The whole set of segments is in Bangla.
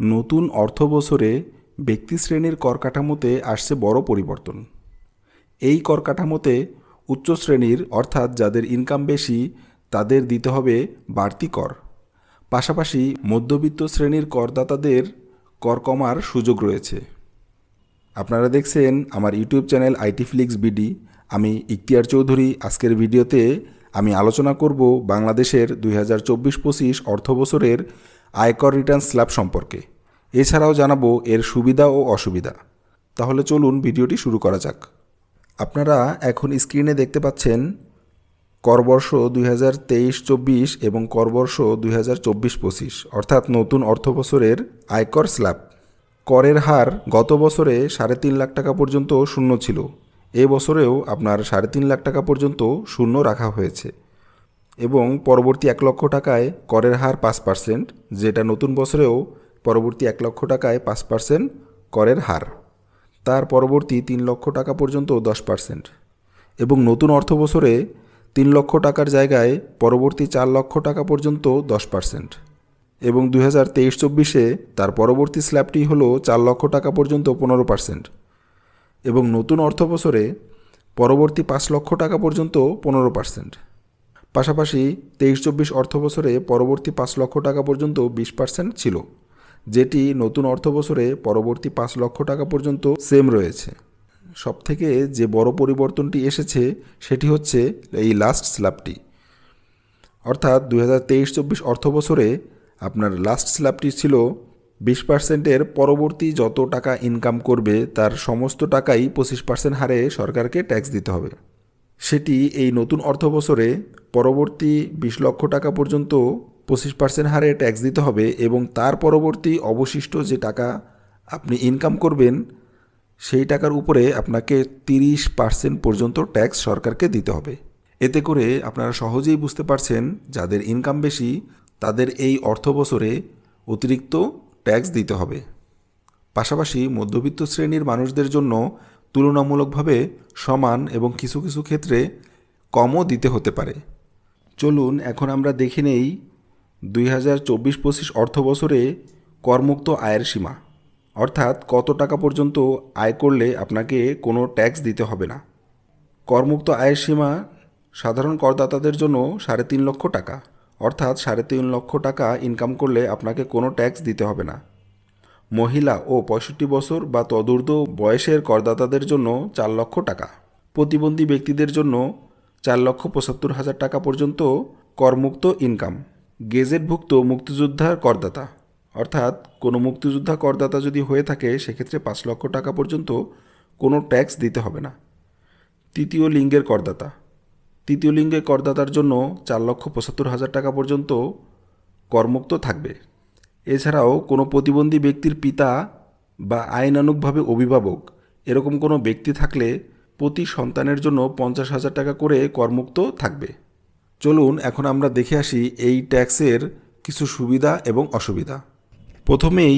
নতুন অর্থ বছরে ব্যক্তি শ্রেণির কর কাঠামোতে আসছে বড় পরিবর্তন। এই কর কাঠামোতে উচ্চ শ্রেণির অর্থাৎ যাদের ইনকাম বেশি, তাদের দিতে হবে বাড়তি কর। পাশাপাশি মধ্যবিত্ত শ্রেণির করদাতাদের কর কমার সুযোগ রয়েছে। আপনারা দেখছেন আমার YouTube channel IT Flix BD আমি ইখতিয়ার চৌধুরী। আজকের ভিডিওতে আমি আলোচনা করব বাংলাদেশের দুই হাজার চব্বিশ পঁচিশ অর্থ বছরের আয়কর রিটার্ন স্ল্যাব সম্পর্কে। এছাড়াও জানাব এর সুবিধা ও অসুবিধা। তাহলে চলুন ভিডিওটি শুরু করা যাক। আপনারা এখন স্ক্রিনে দেখতে পাচ্ছেন করবর্ষ দুই হাজার তেইশ চব্বিশ এবং করবর্ষ দুই হাজার চব্বিশ পঁচিশ অর্থাৎ নতুন অর্থ বছরের আয়কর স্ল্যাব। করের হার গত বছরে সাড়ে তিন লাখ টাকা পর্যন্ত শূন্য ছিল। এ বছরেও আপনার সাড়ে তিন লাখ টাকা পর্যন্ত শূন্য রাখা হয়েছে। এবং পরবর্তী এক লক্ষ টাকায় করের হার পাঁচ পার্সেন্ট, যেটা নতুন বছরেও পরবর্তী এক লক্ষ টাকায় পাঁচ পার্সেন্ট করের হার। তার পরবর্তী তিন লক্ষ টাকা পর্যন্ত দশ পার্সেন্ট। এবং নতুন অর্থ বছরে তিন লক্ষ টাকার জায়গায় পরবর্তী চার লক্ষ টাকা পর্যন্ত দশ পার্সেন্ট। এবং দুই হাজার তেইশ চব্বিশে তার পরবর্তী স্ল্যাবটি হলো চার লক্ষ টাকা পর্যন্ত পনেরো পার্সেন্ট। এবং নতুন অর্থ বছরে পরবর্তী পাঁচ লক্ষ টাকা পর্যন্ত পনেরো পার্সেন্ট। পাশাপাশি তেইশ চব্বিশ অর্থ বছরে পরবর্তী পাঁচ লক্ষ টাকা পর্যন্ত বিশ পার্সেন্ট ছিল, যেটি নতুন অর্থ বছরে পরবর্তী পাঁচ লক্ষ টাকা পর্যন্ত সেম রয়েছে। সবথেকে যে বড় পরিবর্তনটি এসেছে সেটি হচ্ছে এই লাস্ট স্ল্যাবটি অর্থাৎ দু হাজার তেইশ চব্বিশ অর্থ বছরে আপনার লাস্ট স্ল্যাবটি ছিল বিশ পার্সেন্টের পরবর্তী যত টাকা ইনকাম করবে তার সমস্ত টাকাই পঁচিশ পার্সেন্ট হারে সরকারকে ট্যাক্স দিতে হবে। সেটি এই নতুন অর্থ বছরে পরবর্তী বিশ লক্ষ টাকা পর্যন্ত পঁচিশ পার্সেন্ট হারে ট্যাক্স দিতে হবে এবং তার পরবর্তী অবশিষ্ট যে টাকা আপনি ইনকাম করবেন, সেই টাকার উপরে আপনাকে তিরিশ পার্সেন্ট পর্যন্ত ট্যাক্স সরকারকে দিতে হবে। এতে করে আপনারা সহজেই বুঝতে পারছেন যাদের ইনকাম বেশি, তাদের এই অর্থ বছরে অতিরিক্ত ট্যাক্স দিতে হবে। পাশাপাশি মধ্যবিত্ত শ্রেণির মানুষদের জন্য তুলনামূলকভাবে সমান এবং কিছু কিছু ক্ষেত্রে কমও দিতে হতে পারে। চলুন এখন আমরা দেখে নেই দুই হাজার চব্বিশ পঁচিশ অর্থ বছরে করমুক্ত আয়ের সীমা। অর্থাৎ কত টাকা পর্যন্ত আয় করলে আপনাকে কোনো ট্যাক্স দিতে হবে না। করমুক্ত আয়ের সীমা সাধারণ করদাতাদের জন্য সাড়ে তিন লক্ষ টাকা। অর্থাৎ সাড়ে তিন লক্ষ টাকা ইনকাম করলে আপনাকে কোনো ট্যাক্স দিতে হবে না। মহিলা ও পঁয়ষট্টি বছর বা তদূর্ধ্ব বয়সের করদাতাদের জন্য চার লক্ষ টাকা। প্রতিবন্ধী ব্যক্তিদের জন্য চার লক্ষ পঁচাত্তর হাজার টাকা পর্যন্ত করমুক্ত ইনকাম। গেজেটভুক্ত মুক্তিযোদ্ধার করদাতা। অর্থাৎ কোনো মুক্তিযোদ্ধা করদাতা যদি হয়ে থাকে, সেক্ষেত্রে পাঁচ লক্ষ টাকা পর্যন্ত কোনো ট্যাক্স দিতে হবে না। তৃতীয় লিঙ্গের করদাতা। তৃতীয় লিঙ্গের করদাতার জন্য চার লক্ষ পঁচাত্তর হাজার টাকা পর্যন্ত করমুক্ত থাকবে। এছাড়াও কোনো প্রতিবন্ধী ব্যক্তির পিতা বা আইনানুগভাবে অভিভাবক এরকম কোনো ব্যক্তি থাকলে প্রতি সন্তানের জন্য পঞ্চাশ হাজার টাকা করে করমুক্ত থাকবে। চলুন এখন আমরা দেখে আসি এই ট্যাক্সের কিছু সুবিধা এবং অসুবিধা। প্রথমেই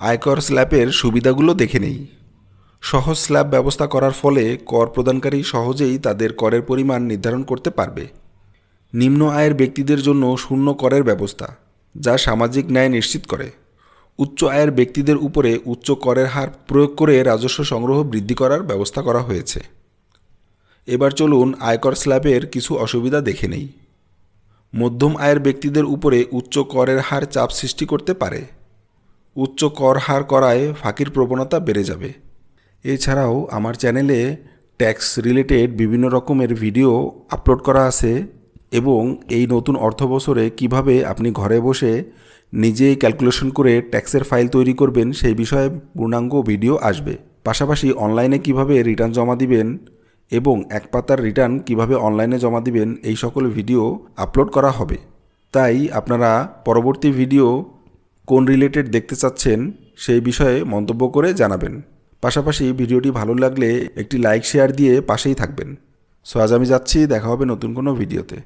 আয়কর স্ল্যাবের সুবিধাগুলো দেখে নেই। সহজ স্ল্যাব ব্যবস্থা করার ফলে কর প্রদানকারী সহজেই তাদের করের পরিমাণ নির্ধারণ করতে পারবে। নিম্ন আয়ের ব্যক্তিদের জন্য শূন্য করের ব্যবস্থা। যা সামাজিক ন্যায় নিশ্চিত করে। উচ্চ আয়ের ব্যক্তিদের উপরে উচ্চ করের হার প্রয়োগ করে রাজস্ব সংগ্রহ বৃদ্ধি করার ব্যবস্থা করা হয়েছে। এবার চলুন আয়কর স্ল্যাবের কিছু অসুবিধা দেখে নেই। মধ্যম আয়ের ব্যক্তিদের উপরে উচ্চ করের হার চাপ সৃষ্টি করতে পারে। উচ্চ কর হার করায় ফাঁকির প্রবণতা বেড়ে যাবে। এছাড়াও আমার চ্যানেলে ট্যাক্স রিলেটেড বিভিন্ন রকমের ভিডিও আপলোড করা আছে। এবং এই নতুন অর্থ বছরে কীভাবে আপনি ঘরে বসে নিজেই ক্যালকুলেশন করে ট্যাক্সের ফাইল তৈরি করবেন সেই বিষয়ে পূর্ণাঙ্গ ভিডিও আসবে। পাশাপাশি অনলাইনে কীভাবে রিটার্ন জমা দিবেন এবং এক পাতার রিটার্ন কীভাবে অনলাইনে জমা দিবেন এই সকল ভিডিও আপলোড করা হবে। তাই আপনারা পরবর্তী ভিডিও কোন রিলেটেড দেখতে চাচ্ছেন সেই বিষয়ে মন্তব্য করে জানাবেন। পাশাপাশি ভিডিওটি ভালো লাগলে একটি লাইক শেয়ার দিয়ে পাশেই থাকবেন। সো আজ আমি যাচ্ছি, দেখা হবে নতুন কোনো ভিডিওতে